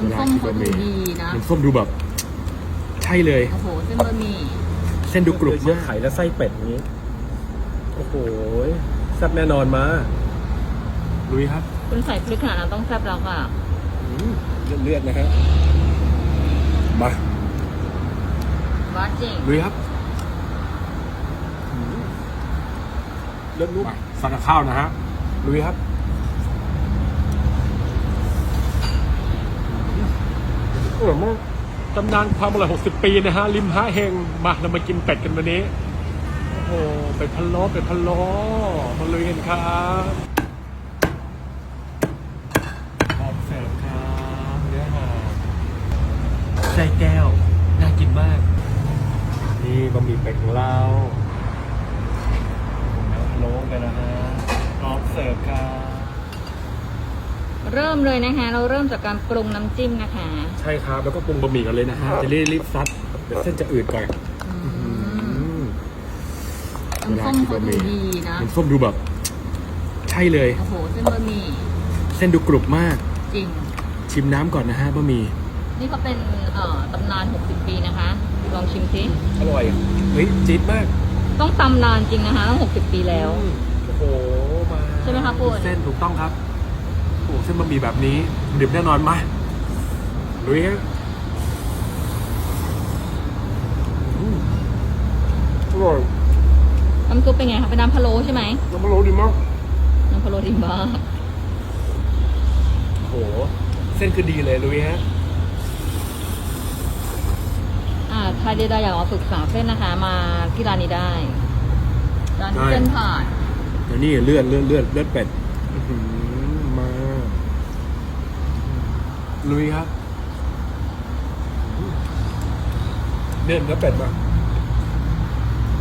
น้ำส้มเขาดูดีนะน้ำส้มดูแบบ ใช่เลย โอ้โหเส้นบะหมี่เส้นดูกรุบเชื้อมากไข่และไส้เป็ดอย่างนี้ โอ้โหแซ่บแน่นอนมาลุยครับ คุณใส่พริกขนาดนั้นต้องแซ่บแล้วค่ะอืมเลือดๆนะฮะมาบ้าจริงลุยครับเลือดนุ่มมาสั่งกับข้าวนะฮะลุยครับ อร่อมากตำนานความอร่อย 60 ปีนะฮะ ริมฮะเฮงมาเรามากินเป็ดกันวันนี้ โอ้โหเป็ดพะโล้เป็ดพะโล้มาลุยกันครับพร้อมเสิร์ฟครับเนื้อหอมไส้แก้ว น่ากินมาก นี่บะหมี่เป็ดของเราเนื้อพะโล้ไปนะฮะพร้อมเสิร์ฟครับ เริ่มเลยนะคะ เราเริ่มจากการปรุงน้ำจิ้มนะคะ ใช่ครับ แล้วก็ปรุงบะหมี่กันเลยนะฮะจะรีบรีบซัดเดี๋ยวเส้นจะอืดก่อนอืมอืมน้ำส้มเขาดูดีนะ น้ำส้มดูแบบ ใช่เลย โอ้โหเส้นบะหมี่เส้นดูกรุบมาก จริง ชิมน้ำก่อนนะฮะบะหมี่นี่เขาเป็นเอ่อตำนาน 60 ปีนะคะ ลองชิมสิอร่อยเฮ้ยจี๊ดมากต้องตำนานจริงนะคะต้อง60 ปีแล้ว โอ้โหมาใช่ไหมคะคุณ เส้นถูกต้องครับโอ้เส้นบะหมี่แบบนี้ดื่มแน่นอนมาลุยฮะอร่อยน้ำซุปเป็นไงคะเป็นน้ำพะโล้ใช่ไหมน้ำมันโรดีมากน้ำพะโล้ดีมากโอ้โห เส้นคือดีเลยลุยฮะอ่าใครได้อยากมาฝึกษาเส้นนะคะ มาที่ร้านนี้ได้ร้านเส้นผ่านเดี๋ยวนี่เลือดเลือดเลือดเลือดเป็ดอื้อหือมา ลุยครับ เนื้อเนื้อเป็ดมา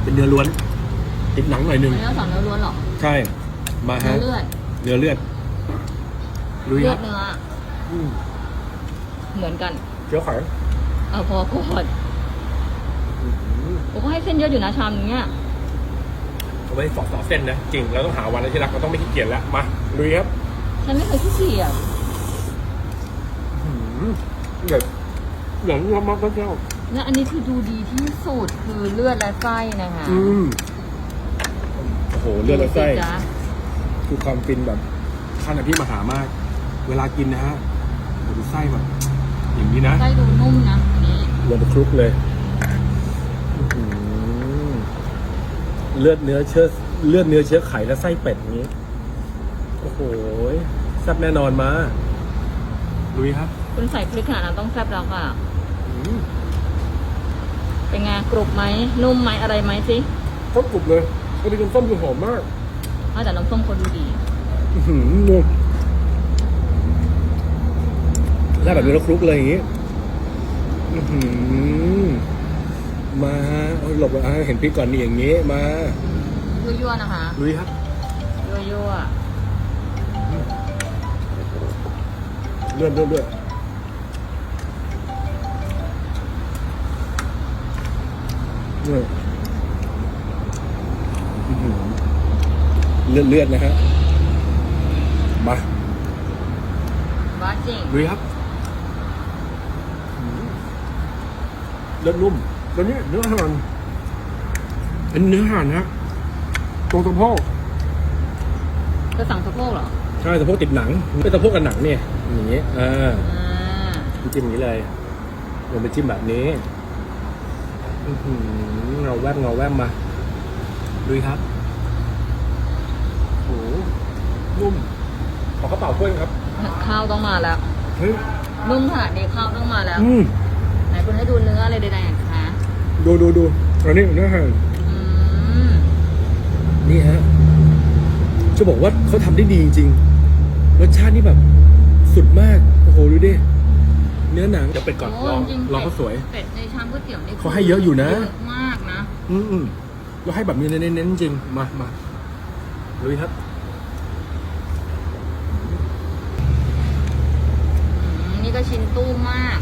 เป็นเนื้อล้วน ติดหนังหน่อยหนึงไม่ต้องสอนเนื้อล้วนหรอกใช่ มาเนื้ฮะ อเลือดเนื้อเลือด ลุยเลืคอรัดบเนื้ออืมเหมือนกันเกี๊ยวไข่เอาพอก่อนผมก็ให้เส้นเยอะอยู่นะชามนี้เอาไว้สอดสอดเส้นนะ จริง เราต้องหาวันแล้วที่รักเราต้องไม่ขี้เกียจแล้ว มา ลุยครับ ฉันไม่เคยขี้เกียจ เดือดเหลืองมากมากเจ้าและอันนี้คือดูดีที่สุดคือเลือดและไส้นะคะอืมโอ้โหเลือดและไส้ดูสิจ๊ะคือความฟินแบบขั้นอภิมหามาก เวลากินนะฮะโอ้โหดูไส้แบบอย่างนี้นะไส้ดูนุ่มนะอันนี้ลงไปคลุกเลยอื้อหือเลือดเนื้อเชื้อเลือดเนื้อเชื้อไข่และไส้เป็ดอย่างนี้ โอ้โหแซ่บแน่นอนมาลุยครับคุณใส่พริกขนาดนั้นต้องแซ่บแล้วค่ะอืมเป็นไงกรุบไหมนุ่มไหมอะไรไหมสิต้มกรุบเลยกระเทียมส้มคือหอมมากอ้าวแต่น้ำส้มเขาดูดีอื้อหือนุ่มแล้วแบบนี้เราคลุกเลยอย่างนี้อื้อหือมาเอาหลบอะเห็นพริกก่อนนี่อย่างนี้ มายั่วๆนะคะลุยครับยั่วเลื่อนเลื่อนเลื่อนเลื่อน อื้อหือเลือดเลือดนะฮะมาๆบ้าจริงลุยครับเลือดนุ่มแล้วนี่เนื้อห่านเป็นเนื้อห่านฮะตรงสะโพกจะสั่งสะโพกเหรอใช่สะโพกติดหนังเป็นสะโพกกับหนังเนี่ยอย่างนี้อ่าอ่าจิ้มอย่างนี้เลยลงไปจิ้มแบบนี้อื้อหือ เงาแวบเงาแวบมาลุยครับโอ้โหนุ่มขอกระเป๋าเพื่อนครับข้าวต้องมาแล้วเฮ้ยนุ่มขนาดนี้ข้าวต้องมาแล้วอืมไหนคุณให้ดูเนื้ออะไรใดๆนะคะดูดูดูอันนี้เนื้อห่านอืมนี่ฮะจะบอกว่าเขาทำได้ดีจริงๆรสชาตินี่แบบสุดมาก โอ้โห ดูดิ เนื้อหนังจะเป็ดก่อนโอ้ลองจริงๆลองเป็ก็ดสวย เป็ดในชามก๋วยเตี๋ยวนี่เขาให้เยอะอยู่นะเยอะมากนะ อืมอืมเราให้แบบนี้เน้นๆจริงมามาลุยครับอืมนี่ก็ชิ้นตู้มาก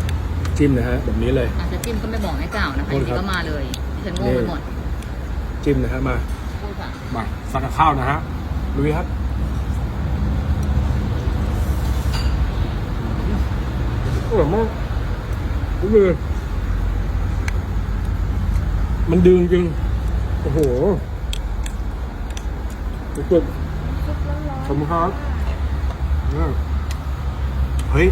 จิ้มนะฮะแบบนี้เลยอาจจะจิ้มก็ไม่บอกไม่กล่าวนะคะโทษทีครับก็มาเลยดิฉันงงไปหมด จิ้มนะฮะมาพูดค่ะมาสั่งกับข้าวนะฮะลุยครับ อ้ร่อยมากนี่เลยมันดึงจริงโอ้โหสุดๆขอบคุณครับอืมเฮ้ย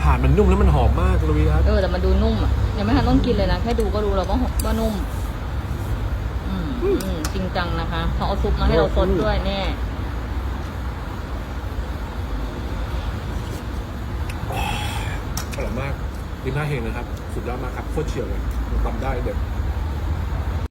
ผ่านมันนุ่มแล้วมันหอมมากลุยครับเออแต่มันดูนุ่มอะยังไม่ทันต้องกินเลยนะ แค่ดูก็รู้แล้วว่าว่านุ่ม อืมอืมจริงจังนะคะเขาเอาซุปมาให้เราซดด้วยแน่ อร่อยมากลิ้นหน้าเฮงนะครับ สุดยอดมากครับโคตรเฉียวเลยทำได้เด็ด